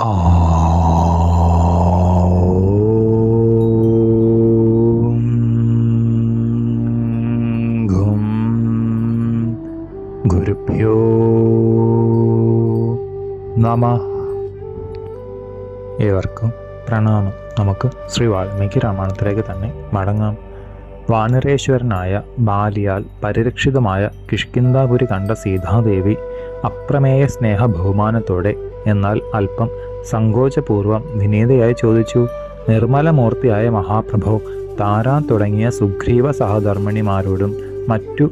ഘും ഗുരുഭ്യോ നമ. ഏവർക്കും പ്രണാമം. നമുക്ക് ശ്രീ വാൽമീകി രാമായണത്തിലേക്ക് തന്നെ മടങ്ങാം. വാനരേശ്വരനായ ബാലിയാൽ പരിരക്ഷിതമായ കിഷ്കിന്താപുരി കണ്ട സീതാദേവി അപ്രമേയ സ്നേഹ ബഹുമാനത്തോടെ എന്നാൽ അല്പം സങ്കോചപൂർവം വിനീതയായി ചോദിച്ചു നിർമ്മലമൂർത്തിയായ മഹാപ്രഭു താരാൻ തുടങ്ങിയ സുഗ്രീവ സഹധർമ്മിണിമാരോടും മറ്റു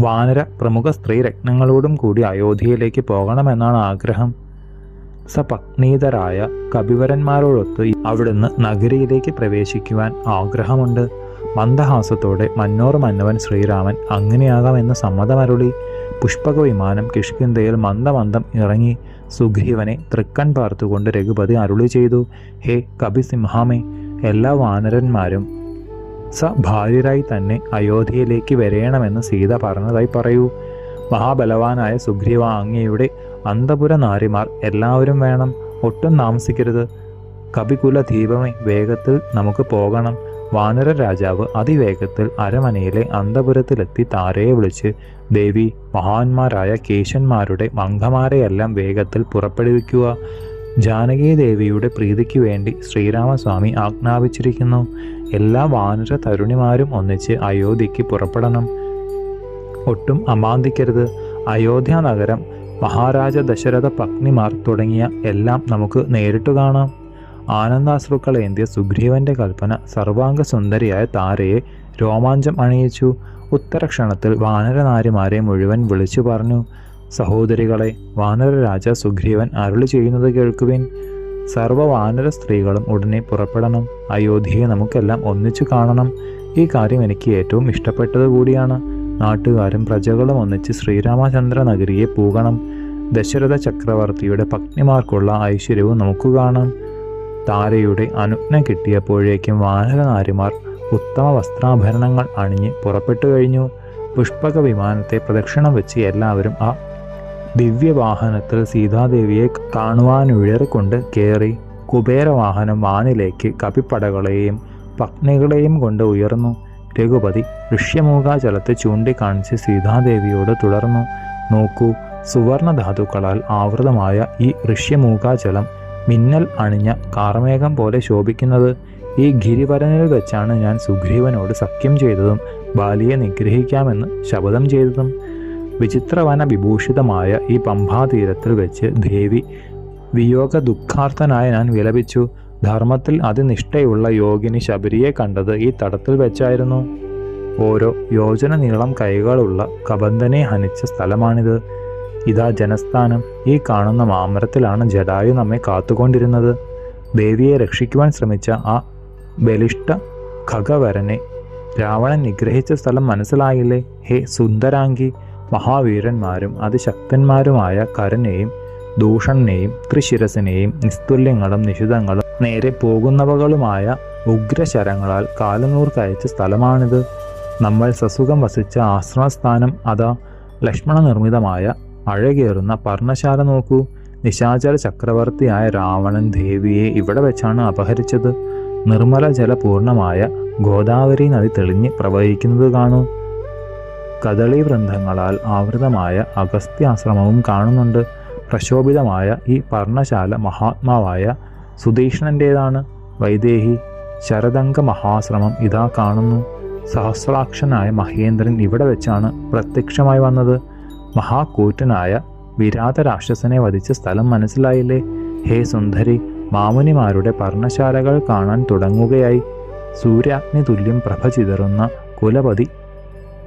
വാനര പ്രമുഖ സ്ത്രീ രത്നങ്ങളോടും കൂടി അയോധ്യയിലേക്ക് പോകണമെന്നാണ് ആഗ്രഹം. സപത്നീതരായ കപിവരന്മാരോടൊത്ത് അവിടുന്ന് നഗരിയിലേക്ക് പ്രവേശിക്കുവാൻ ആഗ്രഹമുണ്ട്. മന്ദഹാസത്തോടെ മന്നോർ മന്നവൻ ശ്രീരാമൻ അങ്ങനെയാകാമെന്ന് സമ്മതമരുളി. പുഷ്പക വിമാനം കിഷ്കിന്തയിൽ മന്ദമന്ദം ഇറങ്ങി സുഗ്രീവനെ തൃക്കൺ പാർത്തുകൊണ്ട് രഘുപതി അരുളി ചെയ്തു ഹേ കപിസിംഹാമേ എല്ലാ വാനരന്മാരും സ ഭാര്യരായി തന്നെ അയോധ്യയിലേക്ക് വരേണമെന്ന് സീത പറഞ്ഞതായി പറയൂ. മഹാബലവാനായ സുഗ്രീവ അങ്ങയുടെ അന്തപുര നാരിമാർ എല്ലാവരും വേണം. ഒട്ടും താമസിക്കരുത്. കപികുല ദീപമേ വേഗത്തിൽ നമുക്ക് പോകണം. വാനര രാജാവ് അതിവേഗത്തിൽ അരമനയിലെ അന്തപുരത്തിലെത്തി താരയെ വിളിച്ച് ദേവി മഹാന്മാരായ കേശന്മാരുടെ മംഗമാരെയെല്ലാം വേഗത്തിൽ പുറപ്പെടുവിക്കുക. ജാനകി ദേവിയുടെ പ്രീതിക്ക് വേണ്ടി ശ്രീരാമസ്വാമി ആജ്ഞാപിച്ചിരിക്കുന്നു. എല്ലാ വാനര തരുണിമാരും ഒന്നിച്ച് അയോധ്യയ്ക്ക് പുറപ്പെടണം. ഒട്ടും അമാന്തിക്കരുത്. അയോധ്യ നഗരം മഹാരാജ ദശരഥ പത്നിമാർ തുടങ്ങിയ എല്ലാം നമുക്ക് നേരിട്ട് കാണാം. ആനന്ദാശ്രുക്കളേന്തിയ സുഗ്രീവന്റെ കൽപ്പന സർവാംഗ സുന്ദരിയായ താരയെ രോമാഞ്ചം അണിയിച്ചു. ഉത്തരക്ഷണത്തിൽ വാനരനാരിമാരെ മുഴുവൻ വിളിച്ചു പറഞ്ഞു. സഹോദരികളെ വാനരരാജ സുഗ്രീവൻ അരുളി ചെയ്യുന്നത് കേൾക്കുവിൻ. സർവ വാനര സ്ത്രീകളും ഉടനെ പുറപ്പെടണം. അയോധ്യയെ നമുക്കെല്ലാം ഒന്നിച്ചു കാണണം. ഈ കാര്യം എനിക്ക് ഏറ്റവും ഇഷ്ടപ്പെട്ടത് കൂടിയാണ്. നാട്ടുകാരും പ്രജകളും ഒന്നിച്ച് ശ്രീരാമചന്ദ്ര നഗരിയെ പോകണം. ദശരഥ ചക്രവർത്തിയുടെ പത്നിമാർക്കുള്ള ഐശ്വര്യവും നമുക്ക് കാണാം. താരയുടെ അനുജ്ഞ കിട്ടിയപ്പോഴേക്കും വാനരനാരിമാർ ഉത്തമ വസ്ത്രാഭരണങ്ങൾ അണിഞ്ഞ് പുറപ്പെട്ടു കഴിഞ്ഞു. പുഷ്പക വിമാനത്തെ പ്രദക്ഷിണം വെച്ച് എല്ലാവരും ആ ദിവ്യവാഹനത്തിൽ സീതാദേവിയെ കാണുവാനുഴറിക്കൊണ്ട് കയറി കുബേരവാഹനം വാനിലേക്ക് കപിപ്പടകളെയും പത്നികളെയും കൊണ്ട് ഉയർന്നു. രഘുപതി ഋഷ്യമൂകാചലത്തെ ചൂണ്ടിക്കാണിച്ച് സീതാദേവിയോട് തുടർന്നു. നോക്കൂ സുവർണ ധാതുക്കളാൽ ആവൃതമായ ഈ ഋഷ്യമൂകാചലം മിന്നൽ അണിഞ്ഞ കാർമേഘം പോലെ ശോഭിക്കുന്നത് ഈ ഗിരിവരനിൽ വെച്ചാണ് ഞാൻ സുഗ്രീവനോട് സഖ്യം ചെയ്തതും ബാലിയെ നിഗ്രഹിക്കാമെന്ന് ശപഥം ചെയ്തതും. വിചിത്രവന വിഭൂഷിതമായ ഈ പമ്പാതീരത്തിൽ വെച്ച് ദേവി വിയോഗ ദുഃഖാർത്ഥനായ ഞാൻ വിലപിച്ചു. ധർമ്മത്തിൽ അതിനിഷ്ഠയുള്ള യോഗിനി ശബരിയെ കണ്ടത് ഈ തടത്തിൽ വെച്ചായിരുന്നു. ഓരോ യോജന നീളം കൈകളുള്ള കബന്ധനെ ഹനിച്ച സ്ഥലമാണിത്. ഇതാ ജനസ്ഥാനം. ഈ കാണുന്ന മാമരത്തിലാണ് ജഡായു നമ്മെ കാത്തുകൊണ്ടിരുന്നത്. ദേവിയെ രക്ഷിക്കുവാൻ ശ്രമിച്ച ആ ബലിഷ്ഠ ഖഗവരനെ രാവണൻ നിഗ്രഹിച്ച സ്ഥലം മനസ്സിലായില്ലേ? ഹേ സുന്ദരാംഗി മഹാവീരന്മാരും അതിശക്തന്മാരുമായ കരനെയും ദൂഷണനെയും ത്രിശിരസിനെയും നിസ്തുല്യങ്ങളും നിഷിതങ്ങളും നേരെ പോകുന്നവകളുമായ ഉഗ്രശരങ്ങളാൽ കാലനൂർ കയച്ച സ്ഥലമാണിത്. നമ്മൾ സസുഖം വസിച്ച ആശ്രമസ്ഥാനം അതാ ലക്ഷ്മണ നിർമ്മിതമായ അഴകേറുന്ന പർണശാല നോക്കൂ. നിശാചര ചക്രവർത്തിയായ രാവണൻ ദേവിയെ ഇവിടെ വെച്ചാണ് അപഹരിച്ചത്. നിർമ്മല ജലപൂർണമായ ഗോദാവരി നദി തെളിഞ്ഞ് പ്രവഹിക്കുന്നത് കാണൂ. കദളി വൃന്ദങ്ങളാൽ ആവൃതമായ അഗസ്ത്യാശ്രമവും കാണുന്നുണ്ട്. പ്രശോഭിതമായ ഈ പർണശാല മഹാത്മാവായ സുധീഷ്ണന്റേതാണ് വൈദേഹി ശരദംഗ മഹാശ്രമം ഇതാ കാണുന്നു. സഹസ്രാക്ഷനായ മഹേന്ദ്രൻ ഇവിടെ വെച്ചാണ് പ്രത്യക്ഷമായി വന്നത്. മഹാകൂറ്റനായ വിരാത രാക്ഷസനെ വധിച്ച സ്ഥലം മനസ്സിലായില്ലേ? ഹേ സുന്ദരി മാമുനിമാരുടെ പർണശാലകൾ കാണാൻ തുടങ്ങുകയായി. സൂര്യാഗ്നി തുല്യം പ്രഭ ചിതറുന്ന കുലപതി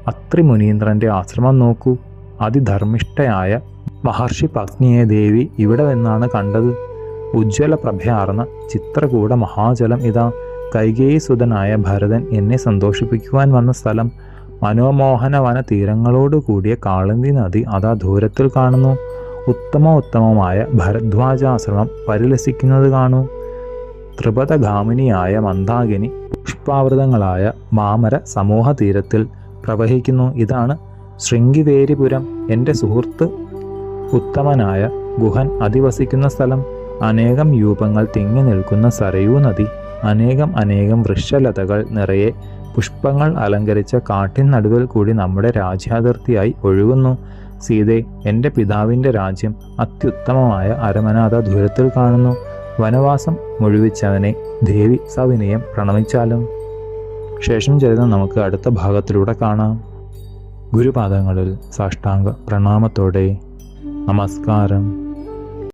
അത്രിമുനീന്ദ്രന്റെ ആശ്രമം നോക്കൂ. അതിധർമ്മിഷ്ഠയായ മഹർഷി പത്നിയെ ദേവി ഇവിടെ നിന്നാണ് കണ്ടത്. ഉജ്ജ്വല പ്രഭയാർന്ന ചിത്രകൂട മഹാജലം ഇതാ. കൈകേയിസുതനായ ഭരതൻ എന്നെ സന്തോഷിപ്പിക്കുവാൻ വന്ന സ്ഥലം. മനോമോഹന വന തീരങ്ങളോട് കൂടിയ കാളന്തി നദി അതാ ദൂരത്തിൽ കാണുന്നു. ഉത്തമ ഉത്തമമായ ഭരദ്വാജാശ്രമം പരിലസിക്കുന്നത് കാണൂ. ത്രിപഥഗാമിനിയായ മന്ദാകിനി പുഷ്പാവൃതങ്ങളായ മാമര സമൂഹ തീരത്തിൽ പ്രവഹിക്കുന്നു. ഇതാണ് ശൃംഗിവേരിപുരം. എന്റെ സുഹൃത്ത് ഉത്തമനായ ഗുഹൻ അധിവസിക്കുന്ന സ്ഥലം. അനേകം രൂപങ്ങൾ തിങ്ങി നിൽക്കുന്ന സരയൂ നദി. അനേകം അനേകം വൃക്ഷലതകൾ നിറയെ പുഷ്പങ്ങൾ അലങ്കരിച്ച കാട്ടിൻ നടുവിൽ കൂടി നമ്മുടെ രാജ്യാതിർത്തിയായി ഒഴുകുന്നു. സീതെ എന്റെ പിതാവിന്റെ രാജ്യം അത്യുത്തമമായ അരമനാഥ ദൂരത്തിൽ കാണുന്നു. വനവാസം മുഴുവിച്ചവനെ ദേവി സവിനയം പ്രണമിച്ചാലും. ശേഷം ചരിതം നമുക്ക് അടുത്ത ഭാഗത്തിലൂടെ കാണാം. ഗുരുപാദങ്ങളിൽ സാഷ്ടാംഗ പ്രണാമത്തോടെ. നമസ്കാരം.